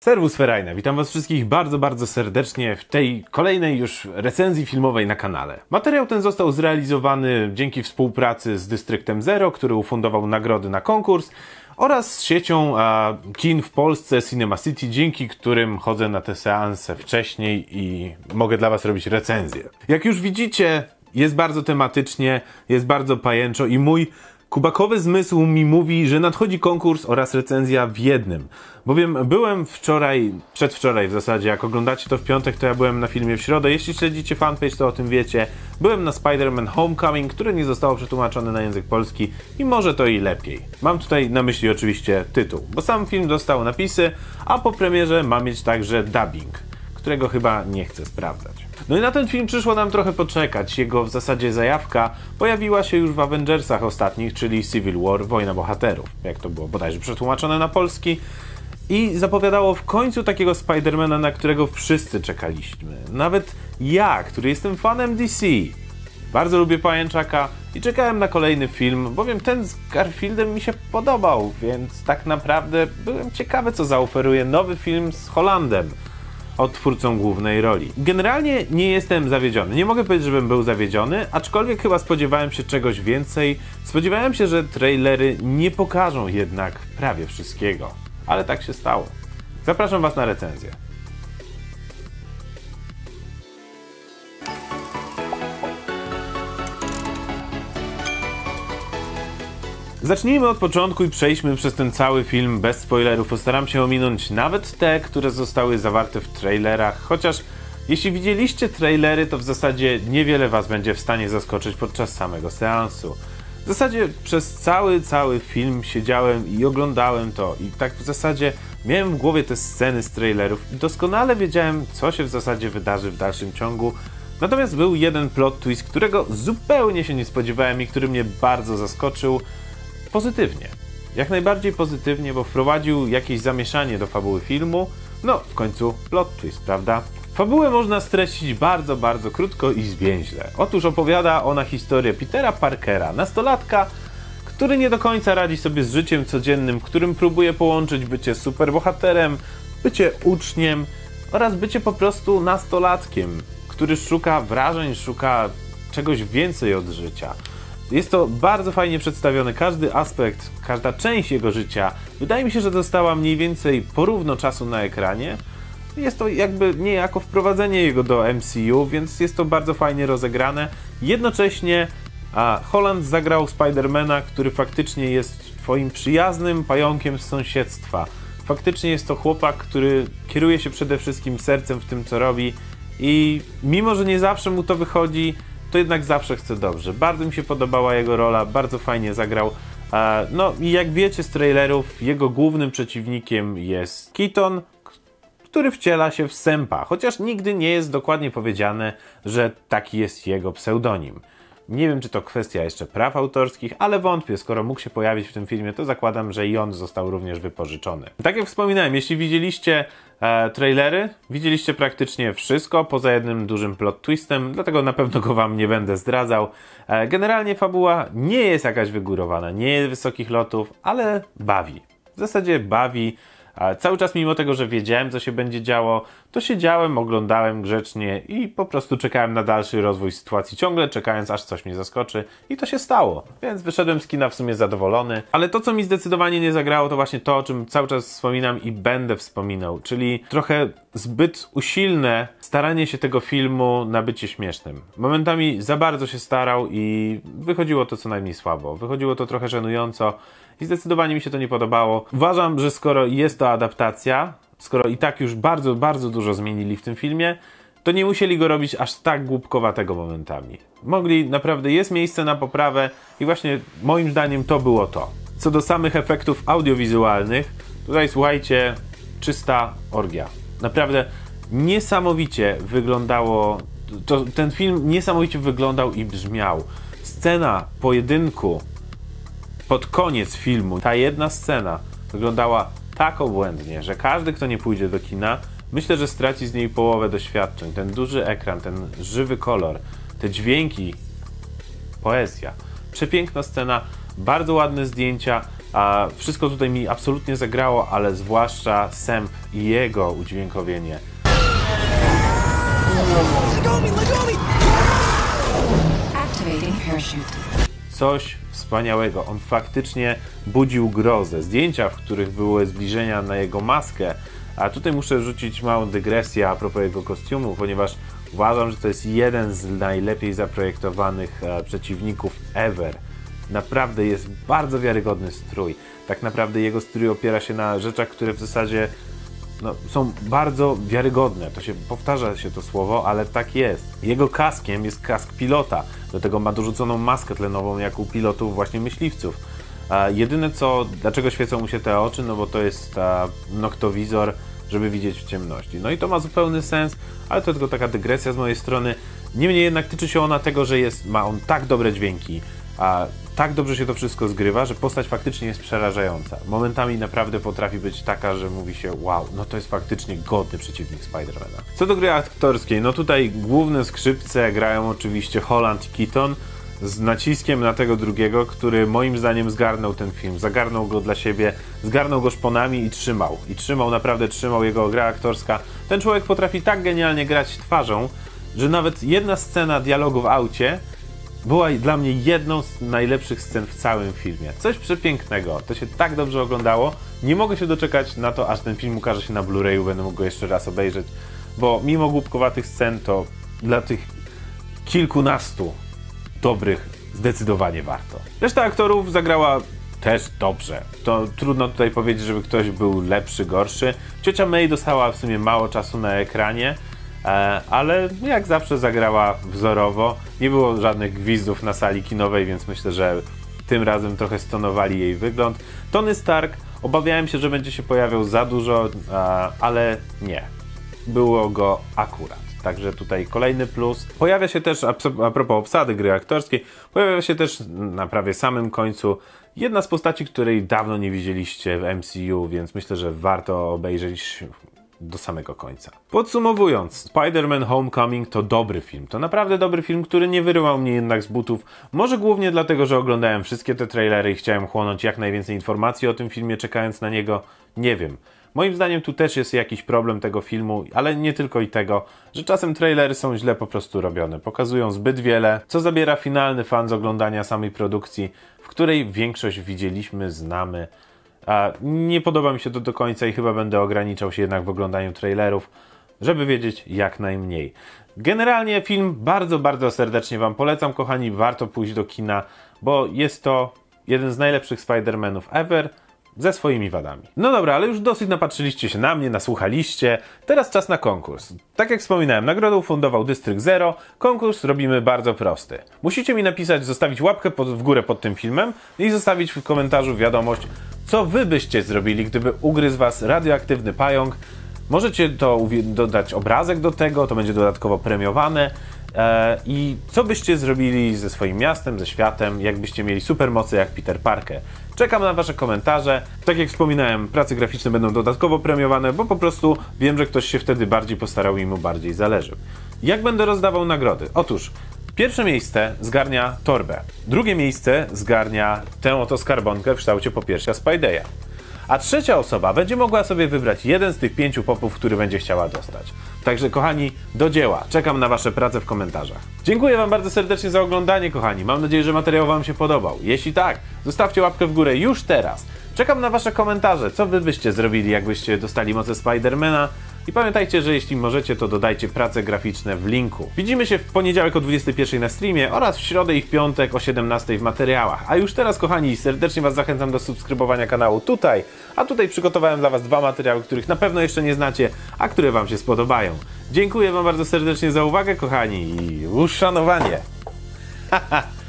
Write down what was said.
Serwus Ferajne, witam was wszystkich bardzo, bardzo serdecznie w tej kolejnej już recenzji filmowej na kanale. Materiał ten został zrealizowany dzięki współpracy z Dystryktem Zero, który ufundował nagrody na konkurs oraz z siecią a, kin w Polsce Cinema City, dzięki którym chodzę na te seanse wcześniej i mogę dla was robić recenzję. Jak już widzicie, jest bardzo tematycznie, jest bardzo pajęczo i mój Kubakowy zmysł mi mówi, że nadchodzi konkurs oraz recenzja w jednym. Bowiem byłem wczoraj, przedwczoraj w zasadzie, jak oglądacie to w piątek, to ja byłem na filmie w środę. Jeśli śledzicie fanpage, to o tym wiecie. Byłem na Spider-Man Homecoming, które nie zostało przetłumaczone na język polski i może to i lepiej. Mam tutaj na myśli oczywiście tytuł, bo sam film dostał napisy, a po premierze ma mieć także dubbing, którego chyba nie chcę sprawdzać. No i na ten film przyszło nam trochę poczekać. Jego w zasadzie zajawka pojawiła się już w Avengersach ostatnich, czyli Civil War, Wojna Bohaterów, jak to było bodajże przetłumaczone na polski. I zapowiadało w końcu takiego Spidermana, na którego wszyscy czekaliśmy. Nawet ja, który jestem fanem DC. Bardzo lubię Pajęczaka i czekałem na kolejny film, bowiem ten z Garfieldem mi się podobał, więc tak naprawdę byłem ciekawy, co zaoferuje nowy film z Hollandem odtwórcą głównej roli. Generalnie nie jestem zawiedziony. Nie mogę powiedzieć, żebym był zawiedziony, aczkolwiek chyba spodziewałem się czegoś więcej. Spodziewałem się, że trailery nie pokażą jednak prawie wszystkiego. Ale tak się stało. Zapraszam Was na recenzję. Zacznijmy od początku i przejdźmy przez ten cały film bez spoilerów. Postaram się ominąć nawet te, które zostały zawarte w trailerach, chociaż jeśli widzieliście trailery, to w zasadzie niewiele Was będzie w stanie zaskoczyć podczas samego seansu. W zasadzie przez cały, cały film siedziałem i oglądałem to i tak w zasadzie miałem w głowie te sceny z trailerów i doskonale wiedziałem, co się w zasadzie wydarzy w dalszym ciągu. Natomiast był jeden plot twist, którego zupełnie się nie spodziewałem i który mnie bardzo zaskoczył pozytywnie. Jak najbardziej pozytywnie, bo wprowadził jakieś zamieszanie do fabuły filmu. No, w końcu plot twist, prawda? Fabułę można streścić bardzo, bardzo krótko i zwięźle. Otóż opowiada ona historię Petera Parkera, nastolatka, który nie do końca radzi sobie z życiem codziennym, w którym próbuje połączyć bycie superbohaterem, bycie uczniem oraz bycie po prostu nastolatkiem, który szuka wrażeń, szuka czegoś więcej od życia. Jest to bardzo fajnie przedstawione, każdy aspekt, każda część jego życia. Wydaje mi się, że dostała mniej więcej porówno czasu na ekranie. Jest to jakby niejako wprowadzenie jego do MCU, więc jest to bardzo fajnie rozegrane. Jednocześnie a Holland zagrał Spidermana, który faktycznie jest twoim przyjaznym pająkiem z sąsiedztwa. Faktycznie jest to chłopak, który kieruje się przede wszystkim sercem w tym, co robi i mimo, że nie zawsze mu to wychodzi, to jednak zawsze chce dobrze. Bardzo mi się podobała jego rola, bardzo fajnie zagrał. No i jak wiecie z trailerów, jego głównym przeciwnikiem jest Keaton, który wciela się w Sępa, chociaż nigdy nie jest dokładnie powiedziane, że taki jest jego pseudonim. Nie wiem, czy to kwestia jeszcze praw autorskich, ale wątpię, skoro mógł się pojawić w tym filmie, to zakładam, że i on został również wypożyczony. Tak jak wspominałem, jeśli widzieliście e, trailery, widzieliście praktycznie wszystko, poza jednym dużym plot twistem, dlatego na pewno go wam nie będę zdradzał. E, generalnie fabuła nie jest jakaś wygórowana, nie jest wysokich lotów, ale bawi. W zasadzie bawi, Cały czas, mimo tego, że wiedziałem, co się będzie działo, to siedziałem, oglądałem grzecznie i po prostu czekałem na dalszy rozwój sytuacji, ciągle czekając, aż coś mnie zaskoczy. I to się stało, więc wyszedłem z kina w sumie zadowolony. Ale to, co mi zdecydowanie nie zagrało, to właśnie to, o czym cały czas wspominam i będę wspominał, czyli trochę zbyt usilne staranie się tego filmu na bycie śmiesznym. Momentami za bardzo się starał i wychodziło to co najmniej słabo. Wychodziło to trochę żenująco i zdecydowanie mi się to nie podobało. Uważam, że skoro jest to adaptacja, skoro i tak już bardzo, bardzo dużo zmienili w tym filmie, to nie musieli go robić aż tak głupkowatego momentami. Mogli, naprawdę jest miejsce na poprawę i właśnie moim zdaniem to było to. Co do samych efektów audiowizualnych, tutaj słuchajcie, czysta orgia. Naprawdę niesamowicie wyglądało, to, ten film niesamowicie wyglądał i brzmiał. Scena pojedynku pod koniec filmu ta jedna scena wyglądała tak obłędnie, że każdy, kto nie pójdzie do kina, myślę, że straci z niej połowę doświadczeń. Ten duży ekran, ten żywy kolor, te dźwięki, poezja. Przepiękna scena, bardzo ładne zdjęcia, A wszystko tutaj mi absolutnie zagrało, ale zwłaszcza Sam i jego udźwiękowienie. Activating parachute. Coś wspaniałego. On faktycznie budził grozę. Zdjęcia, w których były zbliżenia na jego maskę, a tutaj muszę rzucić małą dygresję a propos jego kostiumu, ponieważ uważam, że to jest jeden z najlepiej zaprojektowanych e, przeciwników ever. Naprawdę jest bardzo wiarygodny strój. Tak naprawdę jego strój opiera się na rzeczach, które w zasadzie no, są bardzo wiarygodne. To się powtarza się to słowo, ale tak jest. Jego kaskiem jest kask pilota. Do tego ma dorzuconą maskę tlenową, jak u pilotów właśnie myśliwców. Jedyne co, dlaczego świecą mu się te oczy, no bo to jest a, noktowizor, żeby widzieć w ciemności. No i to ma zupełny sens, ale to tylko taka dygresja z mojej strony. Niemniej jednak tyczy się ona tego, że jest, ma on tak dobre dźwięki, a tak dobrze się to wszystko zgrywa, że postać faktycznie jest przerażająca. Momentami naprawdę potrafi być taka, że mówi się wow, no to jest faktycznie godny przeciwnik Spidermana. Co do gry aktorskiej, no tutaj główne skrzypce grają oczywiście Holland i Keaton z naciskiem na tego drugiego, który moim zdaniem zgarnął ten film, zagarnął go dla siebie, zgarnął go szponami i trzymał. I trzymał, naprawdę trzymał jego gra aktorska. Ten człowiek potrafi tak genialnie grać twarzą, że nawet jedna scena dialogu w aucie była dla mnie jedną z najlepszych scen w całym filmie. Coś przepięknego. To się tak dobrze oglądało. Nie mogę się doczekać na to, aż ten film ukaże się na Blu-rayu, będę mógł go jeszcze raz obejrzeć, bo mimo głupkowatych scen, to dla tych kilkunastu dobrych zdecydowanie warto. Reszta aktorów zagrała też dobrze. To trudno tutaj powiedzieć, żeby ktoś był lepszy, gorszy. Ciocia May dostała w sumie mało czasu na ekranie, ale jak zawsze zagrała wzorowo. Nie było żadnych gwizdów na sali kinowej, więc myślę, że tym razem trochę stonowali jej wygląd. Tony Stark obawiałem się, że będzie się pojawiał za dużo, e, ale nie. Było go akurat. Także tutaj kolejny plus. Pojawia się też, a propos obsady gry aktorskiej, pojawia się też na prawie samym końcu jedna z postaci, której dawno nie widzieliście w MCU, więc myślę, że warto obejrzeć do samego końca. Podsumowując, Spider-Man Homecoming to dobry film. To naprawdę dobry film, który nie wyrywał mnie jednak z butów. Może głównie dlatego, że oglądałem wszystkie te trailery i chciałem chłonąć jak najwięcej informacji o tym filmie, czekając na niego. Nie wiem. Moim zdaniem tu też jest jakiś problem tego filmu, ale nie tylko i tego, że czasem trailery są źle po prostu robione. Pokazują zbyt wiele, co zabiera finalny fan z oglądania samej produkcji, w której większość widzieliśmy, znamy. A nie podoba mi się to do końca i chyba będę ograniczał się jednak w oglądaniu trailerów, żeby wiedzieć jak najmniej. Generalnie film bardzo, bardzo serdecznie Wam polecam, kochani. Warto pójść do kina, bo jest to jeden z najlepszych Spider-Manów ever ze swoimi wadami. No dobra, ale już dosyć napatrzyliście się na mnie, nasłuchaliście. Teraz czas na konkurs. Tak jak wspominałem, nagrodę ufundował Dystrykt Zero. Konkurs robimy bardzo prosty. Musicie mi napisać, zostawić łapkę pod, w górę pod tym filmem i zostawić w komentarzu wiadomość, co wy byście zrobili, gdyby ugryzł was radioaktywny pająk. Możecie to dodać obrazek do tego, to będzie dodatkowo premiowane. E, I co byście zrobili ze swoim miastem, ze światem, jakbyście mieli supermoce jak Peter Parker? Czekam na Wasze komentarze. Tak jak wspominałem, prace graficzne będą dodatkowo premiowane, bo po prostu wiem, że ktoś się wtedy bardziej postarał i mu bardziej zależy. Jak będę rozdawał nagrody? Otóż Pierwsze miejsce zgarnia torbę. Drugie miejsce zgarnia tę oto skarbonkę w kształcie popiersia Spidey'a. A trzecia osoba będzie mogła sobie wybrać jeden z tych pięciu popów, który będzie chciała dostać. Także kochani, do dzieła. Czekam na Wasze prace w komentarzach. Dziękuję Wam bardzo serdecznie za oglądanie, kochani. Mam nadzieję, że materiał Wam się podobał. Jeśli tak, zostawcie łapkę w górę już teraz. Czekam na Wasze komentarze. Co Wy byście zrobili, jakbyście dostali moce Spidermana? I pamiętajcie, że jeśli możecie, to dodajcie prace graficzne w linku. Widzimy się w poniedziałek o 21 na streamie oraz w środę i w piątek o 17 w materiałach. A już teraz, kochani, serdecznie Was zachęcam do subskrybowania kanału tutaj. A tutaj przygotowałem dla Was dwa materiały, których na pewno jeszcze nie znacie, a które Wam się spodobają. Dziękuję Wam bardzo serdecznie za uwagę, kochani, i uszanowanie. Haha.